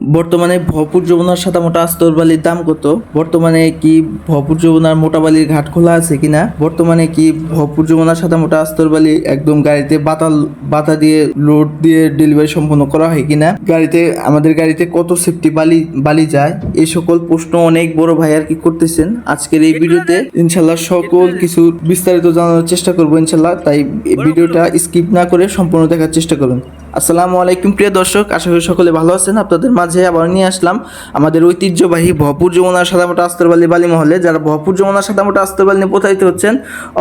বর্তমানে ভরপুর যমুনার সাদা মোটা আস্তর বালির দাম কত? বর্তমানে কি ভরপুর যমুনার মোটা বালির ঘাট খোলা আছে কিনা? বর্তমানে কি ভরপুর যমুনার সাদা মোটা আস্তর বালি একদম গাড়িতে বাতাল, বাতা দিয়ে, লোড দিয়ে ডেলিভারি সম্পন্ন করা হয় কিনা? গাড়িতে, আমাদের গাড়িতে কত সেফটি বালি বালি যায়? এই সকল প্রশ্ন অনেক বড় ভাই আর কি করতেছেন। আজকের এই ভিডিওতে ইনশাল্লাহ সকল কিছু বিস্তারিত জানানোর চেষ্টা করব ইনশাল্লাহ। তাই ভিডিওটা স্কিপ না করে সম্পূর্ণ দেখার চেষ্টা করুন। আসসালামু আলাইকুম, প্রিয় দর্শক। আশা করি সকলে ভালো আছেন। আপনাদের মাঝে আবার নিয়ে আসলাম আমাদের ঐতিহ্যবাহী ভরপুর যমুনার সাদামোটা আস্তরবালি বালি মহলে। যারা ভরপুর যমুনার সাদামোটা আস্তরবালি নিয়ে প্রতারিত হচ্ছেন,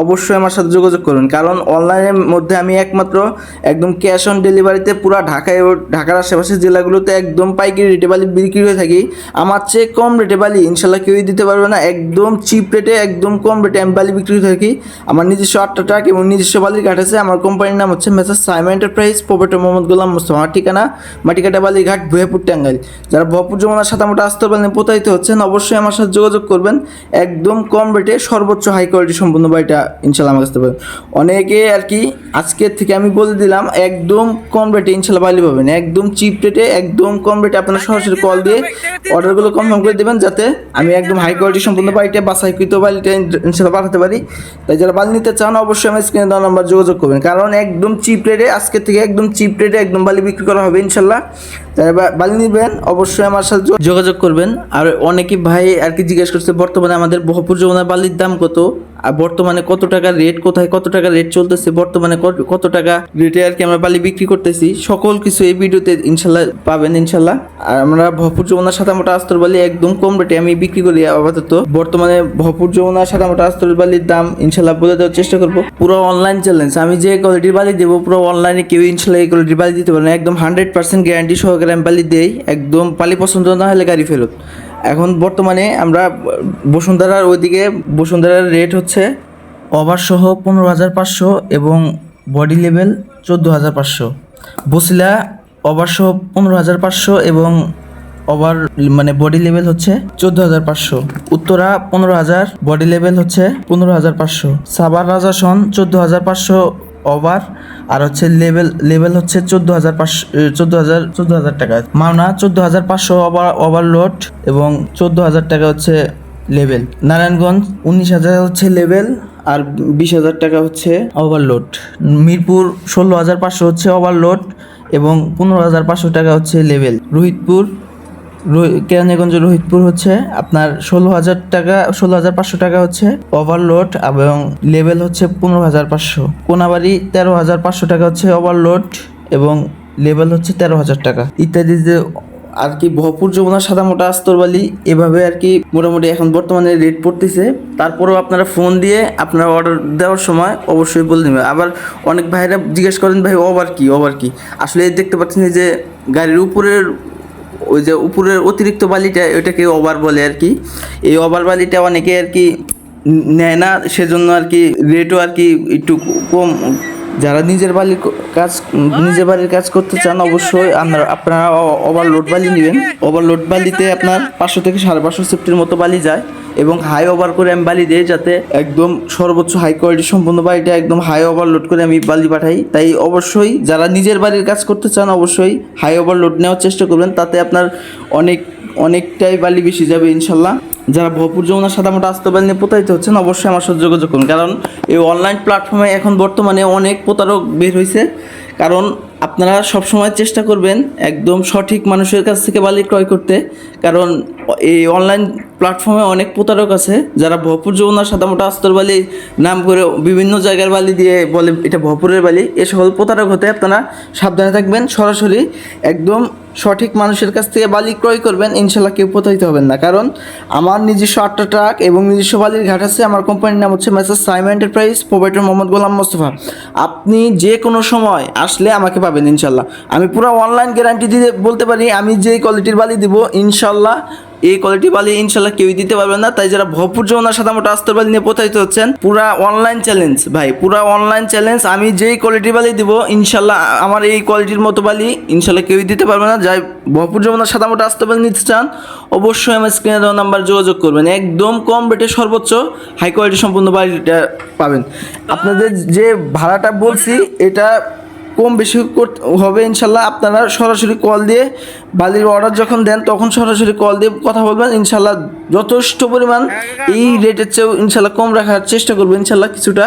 অবশ্যই আমার সাথে যোগাযোগ করুন। কারণ অনলাইনের মধ্যে আমি একমাত্র একদম ক্যাশ অন ডেলিভারিতে পুরো ঢাকায় ঢাকার আশেপাশের জেলাগুলোতে একদম পাইকারি রেটে বালি বিক্রি হয়ে থাকি। আমার চেয়ে কম রেটে বালি ইনশাল্লাহ কেউই দিতে পারবে না। একদম চিপ রেটে, একদম কম রেটে আমি বালি বিক্রি হয়ে থাকি। আমার নিজস্ব আটটা ট্রাক এবং নিজস্ব বালির ঘাট আছে। আমার কোম্পানির নাম হচ্ছে Messrs Saima enterprise proprietor Mohammad Golam Mustafa. ঠিকানা মাটিকাটা বালিঘাট ভুয়াপুর টাঙ্গাইল যারা ভরপুর যমুনার সাথে মোটা আস্তর বালি নিয়ে প্রতারিত হচ্ছেন, অবশ্যই আমার সাথে যোগাযোগ করবেন। একদম কম রেটে সর্বোচ্চ হাই কোয়ালিটি সম্পূর্ণ বাড়িটা ইনশাল্লাহ আমার কাছে পাবেন। অনেকে আর কি আজকের থেকে আমি বলে দিলাম, একদম কম রেটে ইনশাল্লাহ বালি পাবেন। একদম চিপ রেটে একদম কম রেটে আপনারা সরাসরি কল দিয়ে অর্ডারগুলো কনফার্ম করে দেবেন, যাতে আমি একদম হাই কোয়ালিটি সম্পূর্ণ বাড়িটা বাসাইকৃত বালিটা ইনশাল্লাহ পাঠাতে পারি। তাই যারা বালি নিতে চান, অবশ্যই আমার স্ক্রিনে দেওয়া নাম্বার যোগাযোগ করবেন। কারণ একদম চিপ রেটে আজকের থেকে একদম চিপ রেটে একদম বালি বিক্রি করা হবে, ইনশাল্লাহ। বালি নিবেন, অবশ্যই আমার সাথে যোগাযোগ করবেন। আর অনেকে ভাই আর কি জিজ্ঞেস করছে, বর্তমানে আমাদের বহুপুর যমুনা বালির দাম কত? বর্তমানে কত টাকা রেট কোথায় কত টাকা রেট চলতেছে, বর্তমানে কত- টাকা রেটে আর কি আমরা বালি বিক্রি করতেছি। সকল কিছু এই ভিডিওতে ইনশাল্লাহ পাবেন, ইনশাল্লাহ। আর আমরা ভরপুর যমুনার সাদা মোটা আস্তর বালি একদম কম রেটে আমি বিক্রি করি আপাতত। বর্তমানে ভরপুর যমুনার সাদা মোটা আস্তর বালির দাম ইনশাল্লাহ বলে দেওয়ার চেষ্টা করব। পুরো অনলাইন চ্যালেঞ্জ আমি যে কোয়ালিটির বালি দেবো, পুরো অনলাইনে কেউ ইনশাল্লাহ এই কোয়ালিটির বালি দিতে পারে না। একদম হান্ড্রেড পার্সেন্ট গ্যারান্টি সহকারে আমি বালি দেই। একদম পালি পছন্দ না হলে গাড়ি ফেরত। এখন বর্তমানে আমরা বসুন্ধরার ওইদিকে, বসুন্ধরার রেট হচ্ছে ওভার সহ পনেরো হাজার পাঁচশো এবং বডি লেভেল চোদ্দ হাজার পাঁচশো। বসিলা ওভার সহ পনেরো হাজার পাঁচশো এবং ওভার মানে বডি লেভেল হচ্ছে চোদ্দ হাজার পাঁচশো। উত্তরা পনেরো হাজার বডি লেভেল হচ্ছে পনেরো হাজার পাঁচশো। সাবার রাজাসন চোদ্দ হাজার পাঁচশো ওভার আর হচ্ছে লেভেল লেভেল হচ্ছে চোদ্দ হাজার পাঁচশো চোদ্দ হাজার চোদ্দ হাজার টাকা। মাওনা, চোদ্দ হাজার পাঁচশো ওভার ওভারলোড এবং চোদ্দ হাজার টাকা হচ্ছে লেভেল নারায়ণগঞ্জ, উনিশ হাজার হচ্ছে লেভেল আর বিশ হাজার টাকা হচ্ছে ওভারলোড মিরপুর, ষোলো হাজার পাঁচশো হচ্ছে ওভারলোড এবং পনেরো হাজার পাঁচশো টাকা হচ্ছে লেভেল রোহিতপুর রোহি- কেরানীগঞ্জ রোহিতপুর হচ্ছে আপনার ষোলো হাজার টাকা, ষোলো হাজার পাঁচশো টাকা হচ্ছে ওভারলোড এবং লেভেল হচ্ছে পনেরো হাজার পাঁচশো। কোনাবাড়ি তেরো হাজার পাঁচশো টাকা হচ্ছে ওভারলোড এবং লেভেল হচ্ছে তেরো হাজার টাকা। ইত্যাদি যে আর কি ভরপুর যমুনা সাদা মোটা আস্তরবালি, এভাবে আর কি মোটামুটি এখন বর্তমানে রেট পড়তেছে। তারপরেও আপনারা ফোন দিয়ে আপনারা অর্ডার দেওয়ার সময় অবশ্যই বলে দেবেন। আবার অনেক ভাইরা জিজ্ঞেস করেন, ভাই ওভার কি ওভার কি? আসলে দেখতে পাচ্ছেন যে গাড়ির উপরের ওই যে উপরের অতিরিক্ত বালিটা, ওইটাকে ওভার বলে আর কি। এই ওভার বালিটা অনেকে আর কি নেয় না, সেজন্য আর কি রেটও আর কি একটু কম যারা নিজের বালির কাজ নিজের বাড়ির কাজ করতে চান অবশ্যই আপনারা আপনারা ওভারলোড বালি নেবেন। ওভারলোড বালিতে আপনার পাঁচশো থেকে সাড়ে পাঁচশো সেফটির মতো বালি যায় এবং হাই ওভার করে আমি বালি দিই যাতে একদম সর্বোচ্চ হাই কোয়ালিটি সম্পূর্ণ বালিটা একদম হাই ওভারলোড করে আমি বালি পাঠাই। তাই অবশ্যই যারা নিজের বাড়ির কাজ করতে চান অবশ্যই হাই ওভারলোড নেওয়ার চেষ্টা করবেন। তাতে আপনার অনেক অনেকটাই বালি বেশি যাবে ইনশাল্লাহ। যারা ভরপুর যমুনা সাদা মোটা আস্তবাল নিয়ে প্রতারিত হচ্ছেন, অবশ্যই আমার সাথে যোগাযোগ করুন। কারণ এই অনলাইন প্ল্যাটফর্মে এখন বর্তমানে অনেক প্রতারক বের হয়েছে কারণ আপনারা সবসময় চেষ্টা করবেন একদম সঠিক মানুষের কাছ থেকে বালি ক্রয় করতে। কারণ এই অনলাইন প্ল্যাটফর্মে অনেক প্রতারক আছে, যারা ভরপুর যমুনা সাদা মোটা আস্তর বালি নাম করে বিভিন্ন জায়গার বালি দিয়ে বলে এটা ভরপুরের বালি, এ সকল প্রতারক হতে আপনারা সাবধানে থাকবেন। সরাসরি একদম সঠিক মানুষের কাছ থেকে বালি ক্রয় করবেন, ইনশাল্লাহ কেউ প্রতারিত হবেন না। কারণ আমার নিজস্ব আটটা ট্রাক এবং নিজস্ব বালির ঘাট আছে, আমার কোম্পানির নাম হচ্ছে Messrs Saima enterprise provider Mohammad Golam Mostafa. আপনি যে কোনো সময় আসলে আমাকে পাবেন ইনশাল্লাহ। আমি পুরো অনলাইন গ্যারান্টি দিয়ে বলতে পারি, আমি যে কোয়ালিটির বালি দিব, ইনশাল্লাহ এই কোয়ালিটি বালি ইনশাল্লাহ কেউই দিতে পারবে না। তাই যারা ভরপুর যমুনার সাথে মোটা আস্তর বালি নিয়ে প্রতারিত হচ্ছেন, পুরা অনলাইন চ্যালেঞ্জ ভাই, পুরা অনলাইন চ্যালেঞ্জ আমি যেই কোয়ালিটি বালি দিব, ইনশাল্লাহ আমার এই কোয়ালিটির মতো বালি ইনশাল্লাহ কেউই দিতে পারবে না। যাই ভরপুর যমুনার সাদা মোটা আস্তর বালি নিতে চান, অবশ্যই আমার স্ক্রিনে দেওয়া নাম্বার যোগাযোগ করবেন। একদম কম রেটে সর্বোচ্চ হাই কোয়ালিটি সম্পূর্ণ বালিটা পাবেন। আপনাদের যে ভাড়াটা বলছি, এটা কম বেশি হবে ইনশাল্লাহ। আপনারা সরাসরি কল দিয়ে বালির অর্ডার যখন দেন, তখন সরাসরি কল দিয়ে কথা বলবেন। ইনশাল্লাহ যথেষ্ট পরিমাণ এই রেটের চেয়েও ইনশাল্লাহ কম রাখার চেষ্টা করব ইনশাল্লাহ কিছুটা।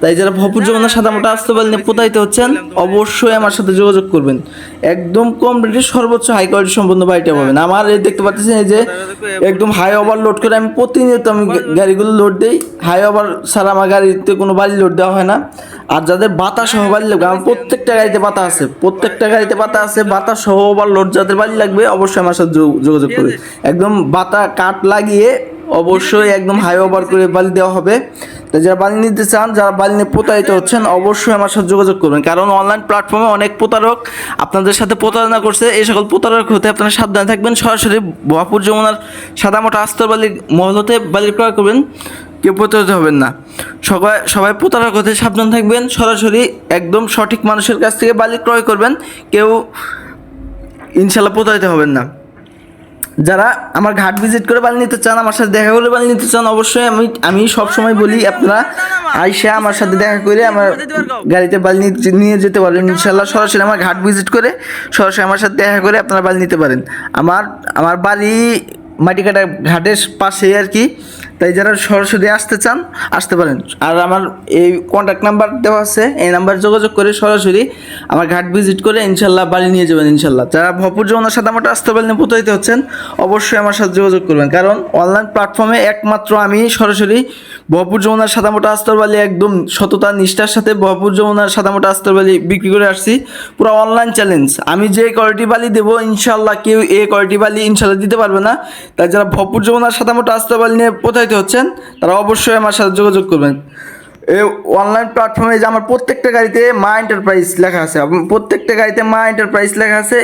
তাই যারা ভরপুর যমুনা সাদা মোটা আসতে পারেন প্রতারিত হচ্ছেন অবশ্যই আমার সাথে যোগাযোগ করবেন। একদম কম রেটে সর্বোচ্চ হাই কোয়ালিটি সম্পন্ন বাড়িটা পাবেন। আমার এই দেখতে পাচ্ছেন এই যে একদম হাই ওভার লোড করে আমি প্রতিনিয়ত আমি গাড়িগুলো লোড দিই। হাই ওভার ছাড়া আমার গাড়িতে কোনো বাড়ি লোড দেওয়া হয় না। আর যাদের বাতা সহ বাড়ি লাগবে আমার প্রত্যেকটা গাড়িতে বাতা আছে। প্রত্যেকটা গাড়িতে বাতা আছে বাতা সহ ওভার লোড যাদের বাড়ি লাগবে অবশ্যই আমার সাথে যোগ- যোগাযোগ করবে একদম বাতা কাট লাগিয়ে অবশ্যই একদম হাই ওভার করে বালি দেওয়া হবে। তো যারা বালি নিতে চান, যারা বালি নিয়ে প্রতারিত হচ্ছেন, অবশ্যই আমার সাথে যোগাযোগ করবেন। কারণ অনলাইন প্ল্যাটফর্মে অনেক প্রতারক আপনাদের সাথে প্রতারণা করছে। এই সকল প্রতারক হতে আপনারা সাবধানে থাকবেন। সরাসরি বহাপুর যমুনার সাদা মোটা আস্তর বালি মহল হতে বালি ক্রয় করবেন। কেউ প্রতারিত হবেন না। সবাই সবাই প্রতারক হতে সাবধান থাকবেন। সরাসরি একদম সঠিক মানুষের কাছ থেকে বালি ক্রয় করবেন। কেউ ইনশাল্লাহ প্রতারিত হবেন না। যারা আমার ঘাট ভিজিট করে বাল নিতে চান, আমার সাথে দেখা করে বাল নিতে চান, অবশ্যই আমি আমি সব সময় বলি আপনারা আইসা আমার সাথে দেখা করে আমার গাড়িতে বালি নিয়ে যেতে পারেন। ইনশাল্লাহ সরাসরি আমার ঘাট ভিজিট করে সরাসরি আমার সাথে দেখা করে আপনারা বালি নিতে পারেন। আমার আমার বাড়ি মাটিকাটা ঘাটের পাশেই আর কি। তাই যারা সরাসরি আসতে চান, আসতে পারেন। আর আমার এই কন্ট্যাক্ট নাম্বার দেওয়া আছে, এই নাম্বার যোগাযোগ করে সরাসরি আমার ঘাট ভিজিট করে ইনশাল্লাহ বাড়ি নিয়ে যাবেন ইনশাল্লাহ। যারা ভরপুর যমুনার সাথে আমার আসতে পারলে প্রতারিত হচ্ছেন, অবশ্যই আমার সাথে যোগাযোগ করবেন। কারণ অনলাইন প্ল্যাটফর্মে একমাত্র আমি সরাসরি ভরপুর যমুনার সাদামোটা আস্তরবালি একদম সততা, নিষ্ঠার সাথে ভরপুর যমুনার সাদামোটা আস্তরবালি বিক্রি করে আসছি। পুরো অনলাইন চ্যালেঞ্জ আমি যে কোয়ালিটি বালি দেবো ইনশাল্লাহ কেউ এ কোয়ালিটি বালি ইনশাল্লাহ দিতে পারবে না। তাই যারা ভরপুর যমুনার সাদামোটা আস্তরবালি নিয়ে প্রতারিত হচ্ছেন, তারা অবশ্যই আমার সাথে যোগাযোগ করবেন। এই অনলাইন প্ল্যাটফর্মে যে আমার প্রত্যেকটা গাড়িতে মা এন্টারপ্রাইজ লেখা আছে। প্রত্যেকটা গাড়িতে মা এন্টারপ্রাইজ লেখা আছে।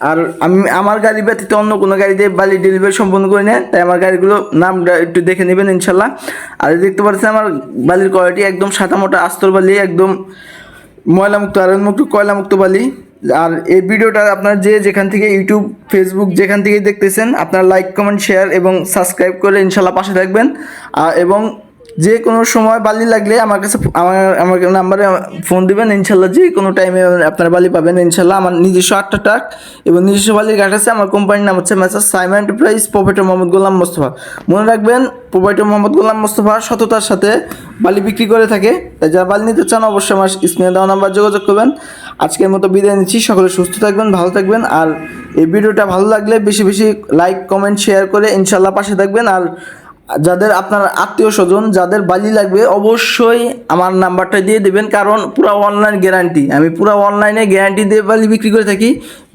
আর আমি, আমার গাড়ি ব্যতীত অন্য কোনো গাড়িতে বালি ডেলিভারি সম্পন্ন করি না তাই আমার গাড়িগুলো নামটা একটু দেখে নেবেন ইনশাল্লাহ। আর দেখতে পাচ্ছেন আমার বালির কোয়ালিটি একদম সাদা মোটা আস্তর বালি, একদম ময়লামুক্ত আয়রন মুক্ত কয়লামুক্ত বালি। আর এই ভিডিওটা আপনার যে যেখান থেকে ইউটিউব, ফেসবুক যেখান থেকে দেখতেছেন, আপনার লাইক, কমেন্ট, শেয়ার এবং সাবস্ক্রাইব করে ইনশাল্লাহ পাশে থাকবেন। এবং যে কোনো সময় বালি লাগলে আমার কাছে আমার আমার নাম্বারে ফোন দিবেন, ইনশাল্লাহ যে কোনো টাইমে আপনার বালি পাবেন, ইনশাল্লাহ আমার নিজস্ব আটটা ট্রাক এবং নিজস্ব বালির ঘাট আছে, আমার কোম্পানির নাম হচ্ছে Messrs Saima enterprise proprietor Mohammad Golam Mostafa মনে রাখবেন প্রোপাইটার মোহাম্মদ গোলাম মোস্তফা সততার সাথে বালি বিক্রি করে থাকে। তাই যারা বালি নিতে চান, অবশ্যই আমার স্ক্রিনে দেওয়া নাম্বার যোগাযোগ করবেন। আজকের মতো বিদায় নিচ্ছি, সকলে সুস্থ থাকবেন, ভালো থাকবেন, আর এই ভিডিওটা ভালো লাগলে বেশি বেশি লাইক কমেন্ট শেয়ার করে ইনশাল্লাহ পাশে থাকবেন, আর যাদের আপনার আত্মীয় স্বজন, যাদের বালি লাগবে, অবশ্যই আমার নাম্বারটা দিয়ে দেবেন, কারণ পুরো অনলাইন গ্যারান্টি আমি পুরো অনলাইনে গ্যারান্টি দিয়ে বালি বিক্রি করে থাকি।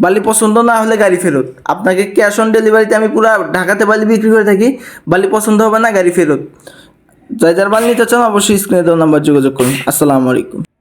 বালি পছন্দ না হলে গাড়ি ফেরত। আপনাকে ক্যাশ অন ডেলিভারিতে আমি পুরো ঢাকাতে বালি বিক্রি করে থাকি। বালি পছন্দ হবে না, গাড়ি ফেরত। যাই যার বালি নিতে চান, অবশ্যই স্ক্রিনে দেওয়া নাম্বার যোগাযোগ করুন। আসসালামু আলাইকুম।